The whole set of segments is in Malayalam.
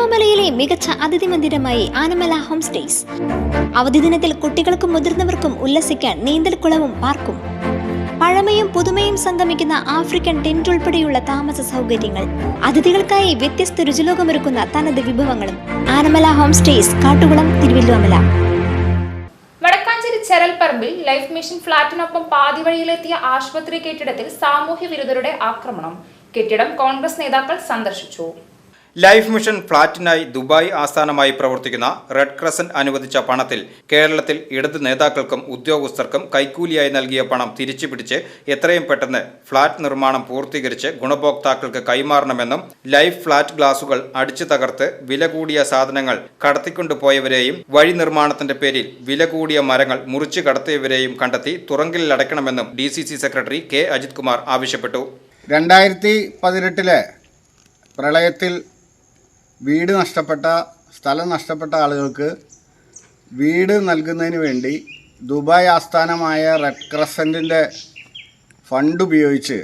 തിരുവല്ലോമലയിലെ മികച്ച അതിഥി മന്ദിരമായി ആനമല ഹോം സ്റ്റേസ്. അവധി ദിനത്തിൽ കുട്ടികൾക്കും മുതിർന്നവർക്കും ഉല്ലസിക്കാൻ നീന്തൽക്കുളവും പാർക്കും. പഴമയും പുതുമയും സംഗമിക്കുന്ന ആഫ്രിക്കൻ ടെന്റ് ഉൾപ്പെടെയുള്ള താമസ സൗകര്യങ്ങൾ. അതിഥികൾക്കായി വ്യത്യസ്ത രുചിലോകമൊരുക്കുന്ന തനത് വിഭവങ്ങളും. ആനമല ഹോം സ്റ്റേസ് കാട്ടുകുളം തിരുവല്ലോമല വടക്കാഞ്ചേരി ചെരൽപ്പറമ്പിൽ ലൈഫ് മിഷൻ ഫ്ളാറ്റിനൊപ്പം പാതി വഴിയിലെത്തിയ ആശുപത്രി കെട്ടിടത്തിൽ സാമൂഹ്യ വിരുദ്ധരുടെ ആക്രമണം. കെട്ടിടം കോൺഗ്രസ് നേതാക്കൾ സന്ദർശിച്ചു. ലൈഫ് മിഷൻ ഫ്ളാറ്റിനായി ദുബായ് ആസ്ഥാനമായി പ്രവർത്തിക്കുന്ന റെഡ് ക്രസന്റ് അനുവദിച്ച പണത്തിൽ കേരളത്തിൽ ഇടത് നേതാക്കൾക്കും ഉദ്യോഗസ്ഥർക്കും കൈക്കൂലിയായി നൽകിയ പണം തിരിച്ചുപിടിച്ച് എത്രയും പെട്ടെന്ന് ഫ്ളാറ്റ് നിർമ്മാണം പൂർത്തീകരിച്ച് ഗുണഭോക്താക്കൾക്ക് കൈമാറണമെന്നും ലൈഫ് ഫ്ളാറ്റ് ഗ്ലാസുകൾ അടിച്ചു തകർത്ത് വില കൂടിയ സാധനങ്ങൾ കടത്തിക്കൊണ്ടുപോയവരെയും വഴി നിർമ്മാണത്തിന്റെ പേരിൽ വില കൂടിയ മരങ്ങൾ മുറിച്ചു കടത്തിയവരെയും കണ്ടെത്തി തുറങ്കിലടയ്ക്കണമെന്നും D C C secretary K Ajith Kumar ആവശ്യപ്പെട്ടു. രണ്ടായിരത്തി പതിനെട്ടിലെ പ്രളയത്തിൽ വീട് നഷ്ടപ്പെട്ട സ്ഥലം നഷ്ടപ്പെട്ട ആളുകൾക്ക് വീട് നൽകുന്നതിന് വേണ്ടി ദുബായ് ആസ്ഥാനമായ റെഡ് ക്രസന്റിന്റെ ഫണ്ട് ഉപയോഗിച്ച്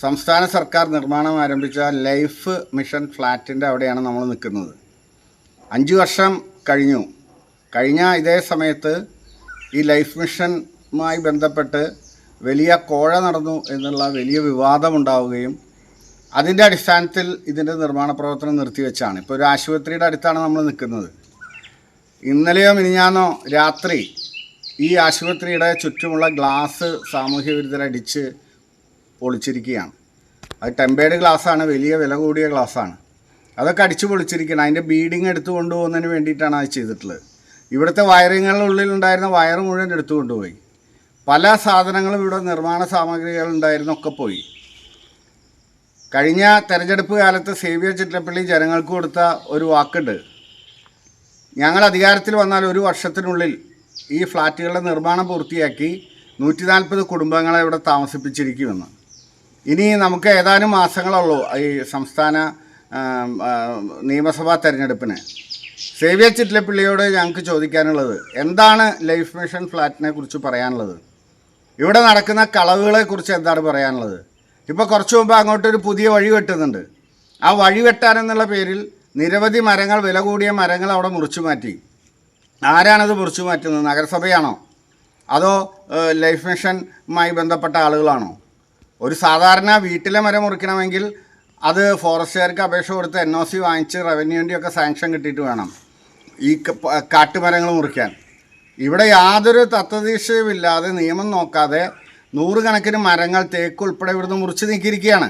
സംസ്ഥാന സർക്കാർ നിർമ്മാണം ആരംഭിച്ച ലൈഫ് മിഷൻ ഫ്ലാറ്റിന്റെ അവിടെയാണ് നമ്മൾ നിൽക്കുന്നത്. അഞ്ച് വർഷം കഴിഞ്ഞു. കഴിഞ്ഞ ഇതേ സമയത്ത് ഈ ലൈഫ് മിഷനുമായി ബന്ധപ്പെട്ട് വലിയ കോഴ നടന്നു എന്നുള്ള വലിയ വിവാദമുണ്ടാവുകയും അതിന്റെ അടിസ്ഥാനത്തിൽ ഇതിന്റെ നിർമ്മാണ പ്രവർത്തനം നിർത്തിവെച്ചാണ്. ഇപ്പോൾ ഒരു ആശുപത്രിയുടെ അടുത്താണ് നമ്മൾ നിൽക്കുന്നത്. ഇന്നലെയോ മിനിഞ്ഞാന്നോ രാത്രി ഈ ആശുപത്രിയുടെ ചുറ്റുമുള്ള ഗ്ലാസ് സാമൂഹ്യ വിരുദ്ധരടിച്ച് പൊളിച്ചിരിക്കുകയാണ്. അത് ടെമ്പേർഡ് ഗ്ലാസ്സാണ് വലിയ വില കൂടിയ ഗ്ലാസ്സാണ്. അതൊക്കെ അടിച്ചു പൊളിച്ചിരിക്കണം അതിന്റെ ബീഡിങ് എടുത്തു കൊണ്ടുപോകുന്നതിന് വേണ്ടിയിട്ടാണ് അത് ചെയ്തിട്ടുള്ളത്. ഇവിടുത്തെ വയറിങ്ങുകളുള്ളിൽ ഉണ്ടായിരുന്ന വയർ മുഴുവൻ എടുത്തു കൊണ്ടുപോയി. പല സാധനങ്ങളും ഇവിടെ നിർമ്മാണ സാമഗ്രികൾ ഉണ്ടായിരുന്നൊക്കെ പോയി. കഴിഞ്ഞ തെരഞ്ഞെടുപ്പ് കാലത്ത് സേവിയർ ചിറ്റലപ്പള്ളി ജനങ്ങൾക്ക് കൊടുത്ത ഒരു വാക്കുണ്ട്. ഞങ്ങൾ അധികാരത്തിൽ വന്നാൽ ഒരു വർഷത്തിനുള്ളിൽ ഈ ഫ്ലാറ്റുകളുടെ നിർമ്മാണം പൂർത്തിയാക്കി നൂറ്റി നാൽപ്പത് കുടുംബങ്ങളെ ഇവിടെ താമസിപ്പിച്ചിരിക്കുമെന്ന്. ഇനി നമുക്ക് ഏതാനും മാസങ്ങളുള്ളൂ ഈ സംസ്ഥാന നിയമസഭാ തെരഞ്ഞെടുപ്പിന്. സേവിയർ ചിറ്റലപ്പള്ളിയോട് ഞങ്ങൾക്ക് ചോദിക്കാനുള്ളത് എന്താണ് ലൈഫ് മിഷൻ ഫ്ലാറ്റിനെ കുറിച്ച് പറയാനുള്ളത്? ഇവിടെ നടക്കുന്ന കളവുകളെ കുറിച്ച് എന്താണ് പറയാനുള്ളത്? ഇപ്പോൾ കുറച്ച് മുമ്പ് അങ്ങോട്ടൊരു പുതിയ വഴി വെട്ടുന്നുണ്ട്. ആ വഴി വെട്ടാനെന്നുള്ള പേരിൽ നിരവധി മരങ്ങൾ വില കൂടിയ മരങ്ങൾ അവിടെ മുറിച്ചു മാറ്റി. ആരാണത് മുറിച്ചു മാറ്റുന്നത്? നഗരസഭയാണോ? അതോ ലൈഫ് മിഷനുമായി ബന്ധപ്പെട്ട ആളുകളാണോ? ഒരു സാധാരണ വീട്ടിലെ മരം മുറിക്കണമെങ്കിൽ അത് ഫോറസ്റ്റുകാർക്ക് അപേക്ഷ കൊടുത്ത് എൻ ഒ സി വാങ്ങിച്ച് റവന്യൂവിന്റെ സാങ്ഷൻ കിട്ടിയിട്ട് വേണം ഈ കാട്ടുമരങ്ങൾ മുറിക്കാൻ. ഇവിടെ യാതൊരു തത്വദീക്ഷയുമില്ലാതെ നിയമം നോക്കാതെ നൂറുകണക്കിന് മരങ്ങൾ തേക്ക് ഉൾപ്പെടെ ഇവിടുന്ന് മുറിച്ചു നീക്കിയിരിക്കുകയാണ്.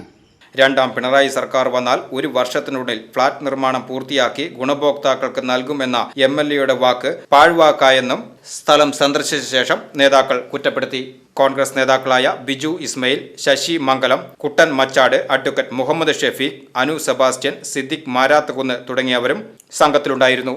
രണ്ടാം പിണറായി സർക്കാർ വന്നാൽ ഒരു വർഷത്തിനുള്ളിൽ ഫ്ളാറ്റ് നിർമ്മാണം പൂർത്തിയാക്കി ഗുണഭോക്താക്കൾക്ക് നൽകുമെന്ന എം എൽ എയുടെ വാക്ക് പാഴ്വാക്കായെന്നും സ്ഥലം സന്ദർശിച്ച ശേഷം നേതാക്കൾ കുറ്റപ്പെടുത്തി. കോൺഗ്രസ് നേതാക്കളായ ബിജു ഇസ്മയിൽ ശശി മംഗലം കുട്ടൻ മച്ചാട് അഡ്വക്കറ്റ് മുഹമ്മദ് ഷെഫീഖ് അനു സെബാസ്റ്റ്യൻ സിദ്ദിഖ് മാരാത്തുകുന്ന് തുടങ്ങിയവരും സംഘത്തിലുണ്ടായിരുന്നു.